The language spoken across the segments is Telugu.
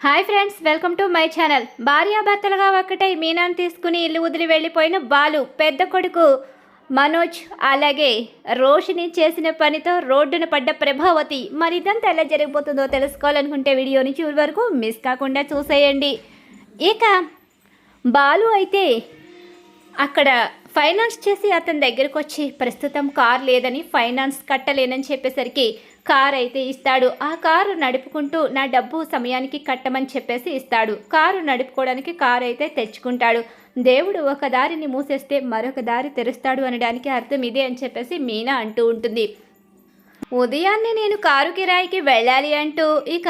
Hi friends welcome to my channel. భార్యాభర్తలుగా ఒక్కటై మీనాను తీసుకుని ఇల్లు వదిలి వెళ్ళిపోయిన బాలు పెద్ద కొడుకు మనోజ్ అలాగే రోషిని చేసిన పనితో రోడ్డున పడ్డ ప్రభావతి. మరి ఇదంతా ఎలా జరిగిపోతుందో తెలుసుకోవాలనుకుంటే వీడియోని చివరి వరకు మిస్ కాకుండా చూసేయండి. ఇక బాలు అయితే అక్కడ ఫైనాన్స్ చేసి అతని దగ్గరకు వచ్చి ప్రస్తుతం కార్ లేదని ఫైనాన్స్ కట్టలేనని చెప్పేసరికి కార్ అయితే ఇస్తాడు. ఆ కారు నడుపుకుంటూ నా డబ్బు సమయానికి కట్టమని చెప్పేసి ఇస్తాడు. కారు నడుపుకోవడానికి కారు అయితే తెచ్చుకుంటాడు. దేవుడు ఒక దారిని మూసేస్తే మరొక దారి తెరుస్తాడు అనడానికి అర్థం ఇదే అని చెప్పేసి మీనా అంటూ ఉంటుంది. ఉదయాన్నే నేను కారు కిరాయికి వెళ్ళాలి అంటూ ఇక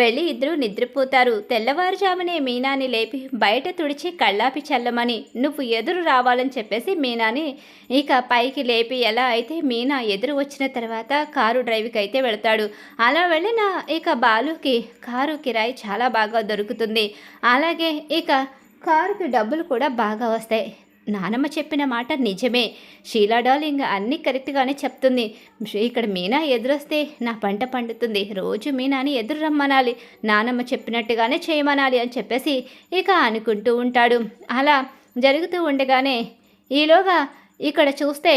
వెళ్ళి ఇద్దరు నిద్రపోతారు. తెల్లవారుజామునే మీనాని లేపి బయట తుడిచి కళ్ళాపి చల్లమని నువ్వు ఎదురు రావాలని చెప్పేసి మీనాని ఇక పైకి లేపి ఎలా అయితే మీనా ఎదురు వచ్చిన తర్వాత కారు డ్రైవ్కి అయితే వెళ్తాడు. అలా వెళ్ళిన ఇక బాలుకి కారు కిరాయి చాలా బాగా దొరుకుతుంది. అలాగే ఇక కారుకి డబ్బులు కూడా బాగా వస్తాయి. నానమ్మ చెప్పిన మాట నిజమే. షీలా డార్లింగ్ అన్నీ కరెక్ట్గానే చెప్తుంది. ఇక్కడ మీనా ఎదురొస్తే నా పంట పండుతుంది. రోజు మీనాని ఎదురు రమ్మనాలి నానమ్మ చెప్పినట్టుగానే చేయమనాలి అని చెప్పేసి ఇక అనుకుంటూ ఉంటాడు. అలా జరుగుతూ ఉండగానే ఈలోగా ఇక్కడ చూస్తే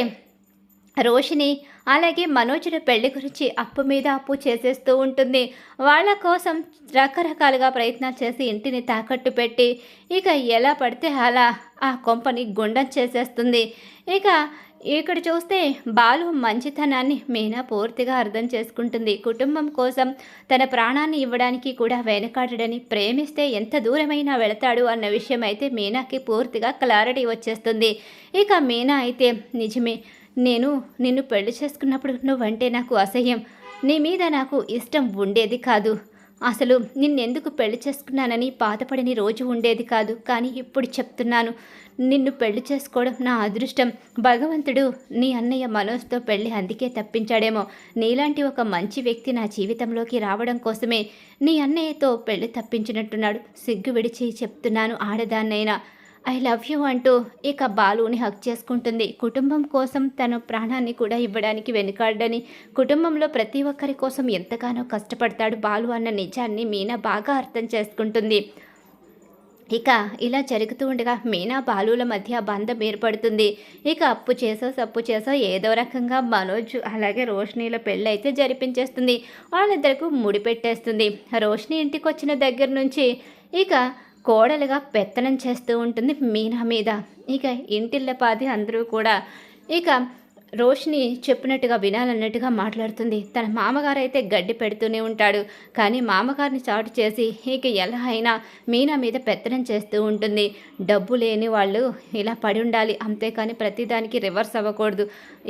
రోషిని అలాగే మనోజుడి పెళ్ళి గురించి అప్పు మీద అప్పు చేసేస్తూ ఉంటుంది. వాళ్ళ కోసం రకరకాలుగా ప్రయత్నాలు చేసి ఇంటిని తాకట్టు పెట్టి ఇక ఎలా పడితే అలా ఆ కొంపని గుండం చేసేస్తుంది. ఇక ఇక్కడ చూస్తే బాలు మంచితనాన్ని మీనా పూర్తిగా అర్థం చేసుకుంటుంది. కుటుంబం కోసం తన ప్రాణాన్ని ఇవ్వడానికి కూడా వెనకాడడని ప్రేమిస్తే ఎంత దూరమైనా వెళతాడు అన్న విషయం అయితే మీనాకి పూర్తిగా క్లారిటీ వచ్చేస్తుంది. ఇక మీనా అయితే నిజమే నేను నిన్ను పెళ్ళి చేసుకున్నప్పుడు నువ్వంటే నాకు అసహ్యం. నీ మీద నాకు ఇష్టం ఉండేది కాదు. అసలు నిన్నెందుకు పెళ్ళి చేసుకున్నానని బాధపడని రోజు ఉండేది కాదు. కానీ ఇప్పుడు చెప్తున్నాను నిన్ను పెళ్ళి చేసుకోవడం నా అదృష్టం. భగవంతుడు నీ అన్నయ్య మనోజ్తో పెళ్ళి అందుకే తప్పించాడేమో. నీలాంటి ఒక మంచి వ్యక్తి నా జీవితంలోకి రావడం కోసమే నీ అన్నయ్యతో పెళ్ళి తప్పించినట్టున్నాడు. సిగ్గు విడిచి చెప్తున్నాను ఆడదాన్నైనా. ఐ లవ్ యూ అంటూ ఇక బాలుని హక్ చేసుకుంటుంది. కుటుంబం కోసం తన ప్రాణాన్ని కూడా ఇవ్వడానికి వెనుకాడని కుటుంబంలో ప్రతి ఒక్కరి కోసం ఎంతగానో కష్టపడతాడు బాలు అన్న నిజాన్ని మీనా బాగా అర్థం చేసుకుంటుంది. ఇక ఇలా జరుగుతూ ఉండగా మీనా బాలుల మధ్య బంధం ఏర్పడుతుంది. ఇక అప్పు చేసో సప్పు చేసో ఏదో రకంగా మనోజ్ అలాగే రోషనీల పెళ్ళి అయితే జరిపించేస్తుంది. వాళ్ళిద్దరికి ముడిపెట్టేస్తుంది. రోషిని ఇంటికి వచ్చిన దగ్గర నుంచి ఇక కోడలుగా పెత్తనం చేస్తూ ఉంటుంది మీనా మీద. ఇక ఇంటిల్లపాది అందరూ కూడా ఇక రోషిని చెప్పినట్టుగా వినాలన్నట్టుగా మాట్లాడుతుంది. తన మామగారు అయితే గడ్డి పెడుతూనే ఉంటాడు. కానీ మామగారిని చాటు చేసి ఇక ఎలా అయినా మీనా మీద పెత్తనం చేస్తూ ఉంటుంది. డబ్బు లేని వాళ్ళు ఇలా పడి ఉండాలి. అంతేకాని ప్రతిదానికి రివర్స్ అవ్వకూడదు.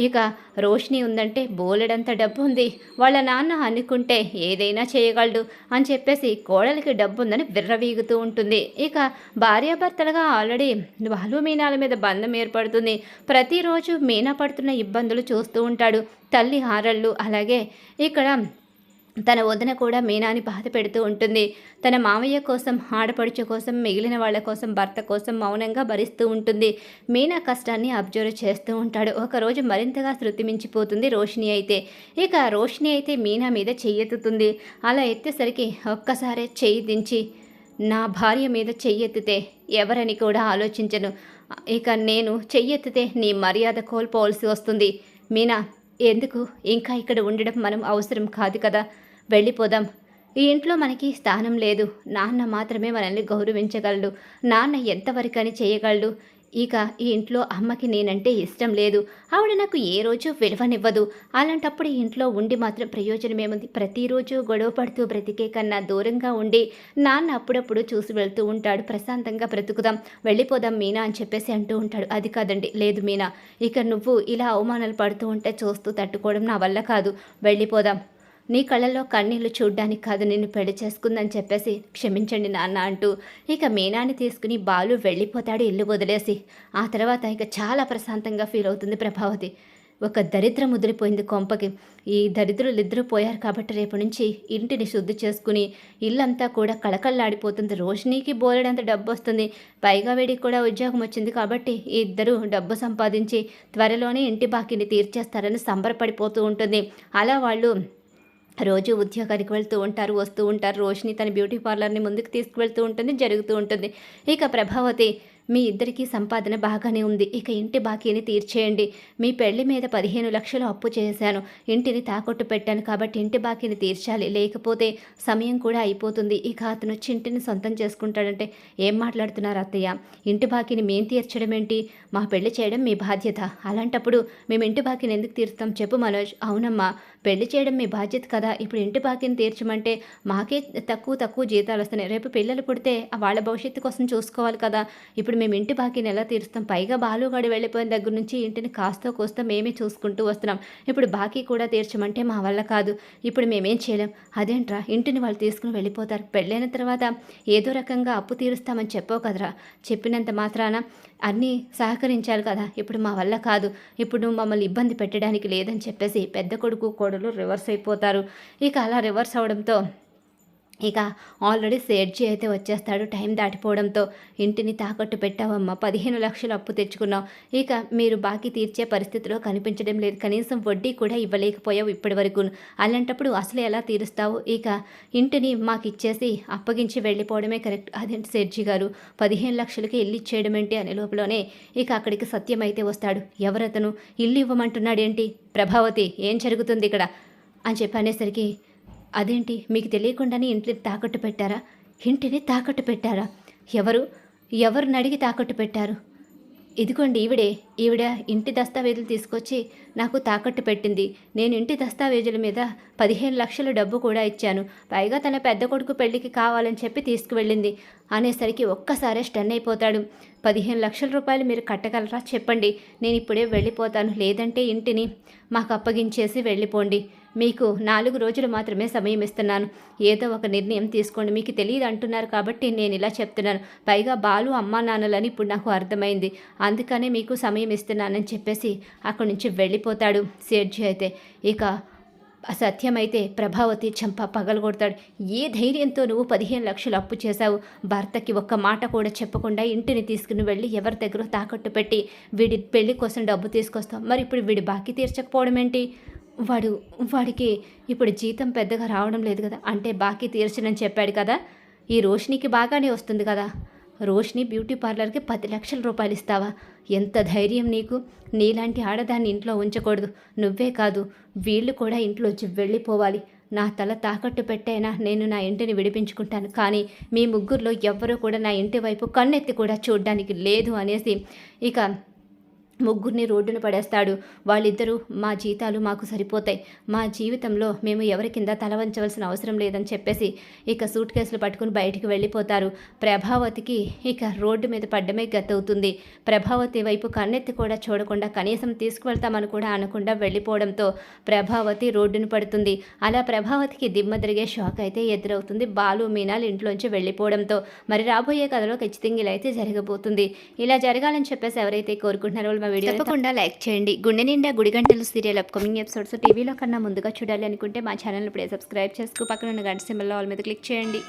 ఇక రోషిని ఉందంటే బోలెడంత డబ్బు ఉంది వాళ్ళ నాన్న అనుకుంటే ఏదైనా చేయగలడు అని చెప్పేసి కోడలికి డబ్బు ఉందని విర్రవీగుతూ ఉంటుంది. ఇక భార్యాభర్తలుగా ఆల్రెడీ వాళ్ళు మీనాల మీద బంధం ఏర్పడుతుంది. ప్రతిరోజు మీనా పడుతున్న ఇబ్బందులు చూస్తూ ఉంటాడు. తల్లి హారళ్ళు అలాగే ఇక్కడ తన వదిన కూడా మీనాని బాధ పెడుతూ ఉంటుంది. తన మామయ్య కోసం ఆడపడుచు కోసం మిగిలిన వాళ్ళ కోసం భర్త కోసం మౌనంగా భరిస్తూ ఉంటుంది. మీనా కష్టాన్ని అబ్జర్వ్ చేస్తూ ఉంటాడు. ఒకరోజు మరింతగా శృతి మించిపోతుంది రోషిని అయితే. ఇక రోషిని అయితే మీనా మీద చెయ్యెత్తుతుంది. అలా ఎత్తేసరికి ఒక్కసారే చెయ్యి దించి నా భార్య మీద చెయ్యెత్తితే ఎవరని కూడా ఆలోచించను. ఇక నేను చెయ్యెత్తితే నీ మర్యాద కోల్పోవలసి వస్తుంది. మీనా ఎందుకు? ఇంకా ఇక్కడ ఉండడం మనం అవసరం కాదు కదా. వెళ్ళిపోదాం. ఈ ఇంట్లో మనకి స్థానం లేదు. నాన్న మాత్రమే మనల్ని గౌరవించగలడు. నాన్న ఎంతవరకని చేయగలడు? ఇక ఈ ఇంట్లో అమ్మకి నేనంటే ఇష్టం లేదు. ఆవిడ నాకు ఏ రోజు విలువనివ్వదు. అలాంటప్పుడు ఇంట్లో ఉండి మాత్రం ప్రయోజనమేముంది? ప్రతిరోజు గొడవ పడుతూ బ్రతికే కన్నా దూరంగా ఉండి నాన్న అప్పుడప్పుడు చూసి వెళ్తూ ఉంటాడు. ప్రశాంతంగా బ్రతుకుదాం. వెళ్ళిపోదాం మీనా అని చెప్పేసి అంటూ ఉంటాడు. అది కాదండి. లేదు మీనా. ఇక నువ్వు ఇలా అవమానాలు పడుతూ ఉంటే చూస్తూ తట్టుకోవడం నా వల్ల కాదు. వెళ్ళిపోదాం. నీ కళ్ళల్లో కన్నీళ్ళు చూడ్డానికి కాదు నిన్ను పెళ్ళి చేసుకుందని చెప్పేసి క్షమించండి నాన్న అంటూ ఇక మీనాని తీసుకుని బాలు వెళ్ళిపోతాడు ఇల్లు వదిలేసి. ఆ తర్వాత ఇక చాలా ప్రశాంతంగా ఫీల్ అవుతుంది ప్రభావతి. ఒక దరిద్రం ముదిరిపోయింది కొంపకి. ఈ దరిద్రులు ఇద్దరు పోయారు కాబట్టి రేపు నుంచి ఇంటిని శుద్ధి చేసుకుని ఇల్లంతా కూడా కళకళలాడిపోతుంది. రోషినీకి బోలెడంత డబ్బు వస్తుంది. పైగా వేడికి కూడా ఉద్యోగం వచ్చింది కాబట్టి ఈ ఇద్దరు డబ్బు సంపాదించి త్వరలోనే ఇంటి బాకీని తీర్చేస్తారని సంబరపడిపోతూ ఉంటుంది. అలా వాళ్ళు రోజు ఉద్యోగానికి వెళ్తూ ఉంటారు వస్తూ ఉంటారు. రోషిని తన బ్యూటీ పార్లర్ని ముందుకు తీసుకువెళ్తూ ఉంటుంది జరుగుతూ ఉంటుంది. ఇక ప్రభావతి మీ ఇద్దరికీ సంపాదన బాగానే ఉంది. ఇక ఇంటి బాకీని తీర్చేయండి. మీ పెళ్ళి మీద పదిహేను లక్షలు అప్పు చేశాను. ఇంటిని తాకట్టు పెట్టాను కాబట్టి ఇంటి బాకీని తీర్చాలి. లేకపోతే సమయం కూడా అయిపోతుంది. ఇక అతను వచ్చి ఇంటిని సొంతం చేసుకుంటాడంటే ఏం మాట్లాడుతున్నారు అత్తయ్య? ఇంటి బాకీని మేం తీర్చడం ఏంటి మా పెళ్ళి చేయడం మీ బాధ్యత. అలాంటప్పుడు మేము ఇంటి బాకీని ఎందుకు తీరుస్తాం చెప్పు మనోజ్. అవునమ్మా పెళ్ళి చేయడం మీ బాధ్యత కదా. ఇప్పుడు ఇంటి బాకీని తీర్చమంటే మాకే తక్కువ తక్కువ జీతాలు వస్తున్నాయి. రేపు పిల్లలు పుడితే వాళ్ళ భవిష్యత్తు కోసం చూసుకోవాలి కదా. ఇప్పుడు ఇప్పుడు మేము ఇంటి బాకీని ఎలా తీరుస్తాం. పైగా బాలుగాడు వెళ్ళిపోయిన దగ్గర నుంచి ఇంటిని కాస్తో కోస్తో మేమే చూసుకుంటూ వస్తున్నాం. ఇప్పుడు బాకీ కూడా తీర్చమంటే మా వల్ల కాదు. ఇప్పుడు మేమేం చేయలేం. అదేంట్రా? ఇంటిని వాళ్ళు తీసుకుని వెళ్ళిపోతారు. పెళ్ళైన తర్వాత ఏదో రకంగా అప్పు తీరుస్తామని చెప్పావు కదరా. చెప్పినంత మాత్రాన అన్నీ సహకరించాలి కదా. ఇప్పుడు మా వల్ల కాదు. ఇప్పుడు మమ్మల్ని ఇబ్బంది పెట్టడానికి లేదని చెప్పేసి పెద్ద కొడుకు కోడలు రివర్స్ అయిపోతారు. ఇక అలా రివర్స్ అవడంతో ఇక ఆల్రెడీ సేడ్జీ అయితే వచ్చేస్తాడు. టైం దాటిపోవడంతో ఇంటిని తాకట్టు పెట్టావమ్మా. పదిహేను లక్షలు అప్పు తెచ్చుకున్నావు. ఇక మీరు బాకీ తీర్చే పరిస్థితిలో కనిపించడం లేదు. కనీసం వడ్డీ కూడా ఇవ్వలేకపోయావు ఇప్పటి వరకు అలాంటప్పుడు అసలు ఎలా తీరుస్తావు? ఇక ఇంటిని మాకు ఇచ్చేసి అప్పగించి వెళ్ళిపోవడమే కరెక్ట్. అదేంటి సేడ్జీ గారు? పదిహేను లక్షలకి ఇల్లు ఇచ్చేయడం ఏంటి అనే లోపలనే ఇక అక్కడికి సత్యం అయితే వస్తాడు. ఎవరతను? ఇల్లు ఇవ్వమంటున్నాడేంటి? ప్రభావతి ఏం జరుగుతుంది ఇక్కడ? అని చెప్పి అనేసరికి అదేంటి మీకు తెలియకుండానే ఇంటిని తాకట్టు పెట్టారా? ఇంటిని తాకట్టు పెట్టారా? ఎవరు? ఎవరిని అడిగి తాకట్టు పెట్టారు? ఇదిగోండి ఈవిడే ఈవిడ ఇంటి దస్తావేజులు తీసుకొచ్చి నాకు తాకట్టు పెట్టింది. నేను ఇంటి దస్తావేజుల మీద పదిహేను లక్షల డబ్బు కూడా ఇచ్చాను. పైగా తన పెద్ద కొడుకు పెళ్ళికి కావాలని చెప్పి తీసుకువెళ్ళింది. అనేసరికి ఒక్కసారే స్టన్ అయిపోతాడు. పదిహేను లక్షల రూపాయలు మీరు కట్టగలరా చెప్పండి. నేను ఇప్పుడే వెళ్ళిపోతాను. లేదంటే ఇంటిని మాకు అప్పగించేసి వెళ్ళిపోండి. మీకు నాలుగు రోజులు మాత్రమే సమయం ఇస్తున్నాను. ఏదో ఒక నిర్ణయం తీసుకోండి. మీకు తెలియదు అంటున్నారు కాబట్టి నేను ఇలా చెప్తున్నాను. పైగా బాలు అమ్మా నాన్నలని ఇప్పుడు నాకు అర్థమైంది. అందుకనే మీకు సమయం ఇస్తున్నానని చెప్పేసి అక్కడి నుంచి వెళ్ళిపోతాడు సేర్జీ అయితే. ఇక సత్యమైతే ప్రభావతి చంప పగలగొడతాడు. ఏ ధైర్యంతో నువ్వు పదిహేను లక్షలు అప్పు చేశావు? భర్తకి ఒక్క మాట కూడా చెప్పకుండా ఇంటిని తీసుకుని వెళ్ళి ఎవరి దగ్గర తాకట్టు పెట్టి వీడి పెళ్ళి కోసం డబ్బు తీసుకొస్తావు. మరి ఇప్పుడు వీడి బాకీ తీర్చకపోవడం ఏంటి వాడు వాడికి ఇప్పుడు జీతం పెద్దగా రావడం లేదు కదా. అంటే బాకీ తీర్చనని చెప్పాడు కదా. ఈ రోషినికి బాగానే వస్తుంది కదా. రోషిని బ్యూటీ పార్లర్కి పది లక్షల రూపాయలు ఇస్తావా? ఎంత ధైర్యం నీకు? నీలాంటి ఆడదాన్ని ఇంట్లో ఉంచకూడదు. నువ్వే కాదు వీళ్ళు కూడా ఇంట్లోంచి వెళ్ళిపోవాలి. నా తల తాకట్టు పెట్టైనా? నేను నా ఇంటిని విడిపించుకుంటాను. కానీ మీ ముగ్గురులో ఎవ్వరూ కూడా నా ఇంటి వైపు కన్నెత్తి కూడా చూడడానికి లేదు అనేసి ఇక ముగ్గురిని రోడ్డున పడేస్తాడు. వాళ్ళిద్దరూ మా జీతాలు మాకు సరిపోతాయి. మా జీవితంలో మేము ఎవరి కింద తల వంచవలసిన అవసరం లేదని చెప్పేసి ఇక సూట్ కేసులు పట్టుకుని బయటికి వెళ్ళిపోతారు. ప్రభావతికి ఇక రోడ్డు మీద పడ్డమే గతవుతుంది. ప్రభావతి వైపు కన్నెత్తి కూడా చూడకుండా కనీసం తీసుకువెళ్తామని కూడా అనకుండా వెళ్ళిపోవడంతో ప్రభావతి రోడ్డును పడుతుంది. అలా ప్రభావతికి దిమ్మ తిరిగే షాక్ అయితే ఎదురవుతుంది. బాలు మీనాలు ఇంట్లోంచి వెళ్ళిపోవడంతో. మరి రాబోయే కథలో ఖచ్చితంగా ఇలా అయితే జరగబోతుంది. ఇలా జరగాలని చెప్పేసి ఎవరైతే కోరుకుంటున్నారో మా వీడియో తప్పకుండా లైక్ చేయండి. గుండె నిండా గుడి గంటలు సీరియల్ అప్కమింగ్ ఎపిసోడ్స్ టీవీలో కన్నా ముందుగా చూడాలి అనుకుంటే మా ఛానల్ ఇప్పుడే సబ్స్క్రైబ్ చేసుకో. పక్కన ఉన్న గంట సింబల్లో వాళ్ళ మీద క్లిక్ చేయండి.